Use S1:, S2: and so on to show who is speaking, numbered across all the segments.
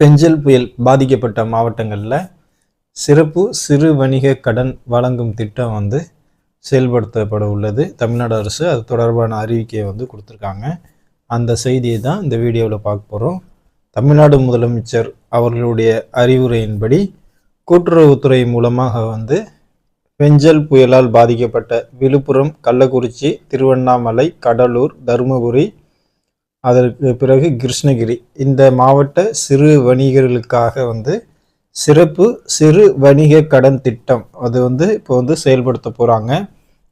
S1: பெஞ்சல் புயல் பாதிக்கப்பட்ட மாவட்டங்களில் சிறப்பு சிறு வணிக கடன் வழங்கும் திட்டம் வந்து செயல்படுத்தப்பட உள்ளது. தமிழ்நாடு அரசு அது தொடர்பான அறிவிக்கையை வந்து கொடுத்துருக்காங்க. அந்த செய்தியை தான் இந்த வீடியோவில் பார்க்க போகிறோம் தமிழ்நாடு முதலமைச்சர் அவர்களுடைய அறிவுரையின்படி கூட்டுறவுத்துறை மூலமாக வந்து பெஞ்சல் புயலால் பாதிக்கப்பட்ட விழுப்புரம் கள்ளக்குறிச்சி திருவண்ணாமலை கடலூர் தருமபுரி அதற்கு பிறகு கிருஷ்ணகிரி. இந்த மாவட்ட சிறு வணிகர்களுக்காக வந்து சிறப்பு சிறு வணிக கடன் திட்டம் அது வந்து இப்போ வந்து செயல்படுத்த போகிறாங்க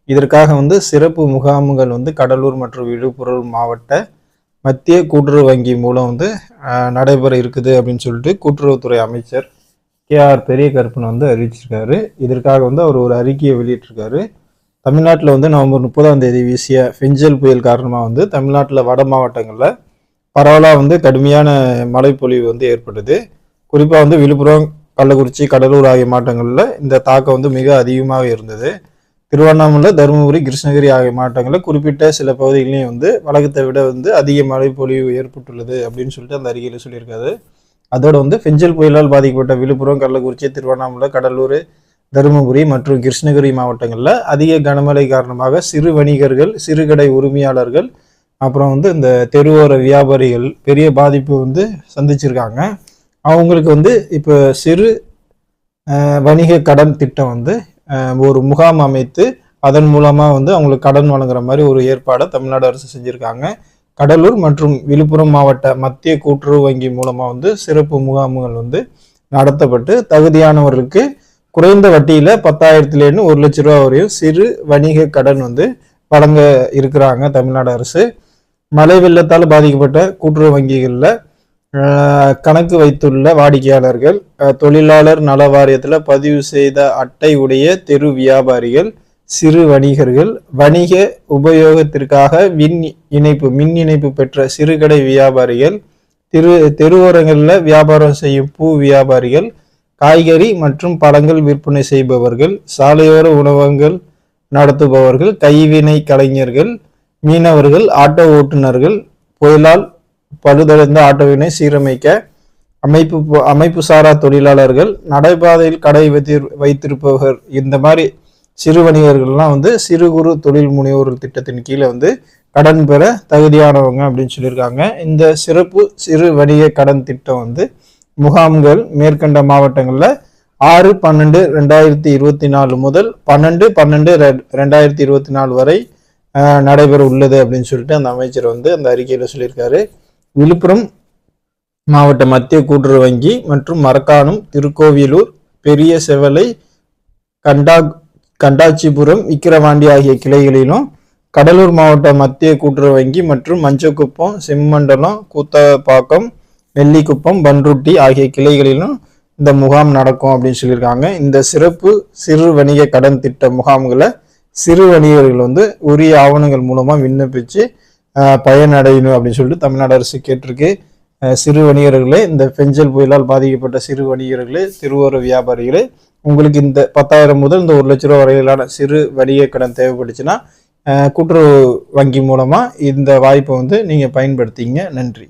S1: இதற்காக வந்து சிறப்பு முகாம்கள் வந்து கடலூர் மற்றும் விழுப்புரம் மாவட்ட மத்திய கூட்டுறவு வங்கி மூலம் வந்து நடைபெற இருக்குது அப்படின்னு சொல்லிட்டு கூட்டுறவுத்துறை அமைச்சர் கே ஆர் பெரிய கருப்பன் வந்து அறிவிச்சிருக்காரு. இதற்காக வந்து அவர் ஒரு அறிக்கையை வெளியிட்டிருக்காரு. தமிழ்நாட்டில் வந்து நவம்பர் முப்பதாம் தேதி வீசிய பெஞ்சல் புயல் காரணமாக வந்து தமிழ்நாட்டில் வட மாவட்டங்களில் பரவலாக வந்து கடுமையான மழைப்பொழிவு வந்து ஏற்பட்டது. குறிப்பாக வந்து விழுப்புரம் கள்ளக்குறிச்சி கடலூர் ஆகிய மாவட்டங்களில் இந்த தாக்கம் வந்து மிக அதிகமாக இருந்தது. திருவண்ணாமலை தருமபுரி கிருஷ்ணகிரி ஆகிய மாவட்டங்களில் குறிப்பிட்ட சில பகுதிகளையும் வந்து வழக்கத்தை விட வந்து அதிக மழைப்பொழிவு ஏற்பட்டுள்ளது அப்படின்னு சொல்லிட்டு அந்த அறிக்கையில் சொல்லியிருக்காரு. அதோடு வந்து பெஞ்சல் புயலால் பாதிக்கப்பட்ட விழுப்புரம் கள்ளக்குறிச்சி திருவண்ணாமலை கடலூர் தருமபுரி மற்றும் கிருஷ்ணகிரி மாவட்டங்களில் அதிக கனமழை காரணமாக சிறு வணிகர்கள் சிறுகடை உரிமையாளர்கள் அப்புறம் வந்து இந்த தெருவோர வியாபாரிகள் பெரிய பாதிப்பு வந்து சந்திச்சிருக்காங்க. அவங்களுக்கு வந்து இப்போ சிறு வணிக கடன் திட்டம் வந்து ஒரு முகாம் அமைத்து அதன் மூலமாக வந்து அவங்களுக்கு கடன் வழங்குற மாதிரி ஒரு ஏற்பாடை தமிழ்நாடு அரசு செஞ்சுருக்காங்க. கடலூர் மற்றும் விழுப்புரம் மாவட்ட மத்திய கூட்டுறவு வங்கி மூலமாக வந்து சிறப்பு முகாம்கள் வந்து நடத்தப்பட்டு தகுதியானவர்களுக்கு குறைந்த வட்டியில் பத்தாயிரத்துலேருந்து ஒரு லட்ச ரூபா வரையும் சிறு வணிக கடன் வந்து வழங்க இருக்கிறாங்க தமிழ்நாடு அரசு. மழை வெள்ளத்தால் பாதிக்கப்பட்ட கூட்டுறவு வங்கிகளில் கணக்கு வைத்துள்ள வாடிக்கையாளர்கள் தொழிலாளர் நல வாரியத்தில் பதிவு செய்த அட்டை உடைய தெரு வியாபாரிகள் சிறு வணிகர்கள் வணிக உபயோகத்திற்காக மின் இணைப்பு மின் இணைப்பு பெற்ற சிறுகடை வியாபாரிகள் திரு தெருவோரங்களில் வியாபாரம் செய்யும் பூ வியாபாரிகள் காய்கறி மற்றும் பழங்கள் விற்பனை செய்பவர்கள் சாலையோர உணவகங்கள் நடத்துபவர்கள் கைவினை கலைஞர்கள் மீனவர்கள் ஆட்டோ ஓட்டுநர்கள் புயலால் பழுதடைந்த ஆட்டோவினை சீரமைக்க அமைப்பு அமைப்பு சாரா தொழிலாளர்கள் நடைபாதையில் கடை வைத்தி வைத்திருப்பவர் இந்த மாதிரி சிறு வணிகர்கள்லாம் வந்து சிறு குறு தொழில் முனைவோர் திட்டத்தின் கீழே வந்து கடன் பெற தகுதியானவங்க அப்படின்னு சொல்லியிருக்காங்க. இந்த சிறப்பு சிறு வணிக கடன் திட்டம் வந்து முகாம்கள் மேற்கண்ட மாவட்டங்களில் ஆறு பன்னெண்டு ரெண்டாயிரத்தி இருபத்தி நாலு முதல் பன்னெண்டு பன்னெண்டு ரெண்டாயிரத்தி இருபத்தி நாலு வரை நடைபெற உள்ளது அப்படின்னு சொல்லிட்டு அந்த அமைச்சர் வந்து அந்த அறிக்கையில் சொல்லியிருக்காரு. விழுப்புரம் மாவட்ட மத்திய கூட்டுறவு வங்கி மற்றும் மரக்காணம் திருக்கோவிலூர் பெரிய செவலை கண்டா கண்டாச்சிபுரம் விக்கிரவாண்டி ஆகிய கிளைகளிலும் கடலூர் மாவட்ட மத்திய கூட்டுறவு வங்கி மற்றும் மஞ்சக்குப்பம் செம்மண்டலம் கூத்தப்பாக்கம் நெல்லிக்குப்பம் பன்ருட்டி ஆகிய கிளைகளிலும் இந்த முகாம் நடக்கும் அப்படின்னு சொல்லியிருக்காங்க. இந்த சிறப்பு சிறு வணிக கடன் திட்ட முகாம்களை சிறு வணிகர்கள் வந்து உரிய ஆவணங்கள் மூலமாக விண்ணப்பித்து பயனடையணும் அப்படின்னு சொல்லிட்டு தமிழ்நாடு அரசு கேட்டிருக்கு. சிறு வணிகர்களே இந்த பெஞ்சல் புயலால் பாதிக்கப்பட்ட சிறு வணிகர்களே திருவோர வியாபாரிகளே உங்களுக்கு இந்த பத்தாயிரம் முதல் இந்த ஒரு லட்ச ரூபா வரையிலான சிறு வணிக கடன் தேவைப்பட்டுச்சுன்னா கூட்டுறவு வங்கி மூலமாக இந்த வாய்ப்பை வந்து நீங்கள் பயன்படுத்திங்க. நன்றி.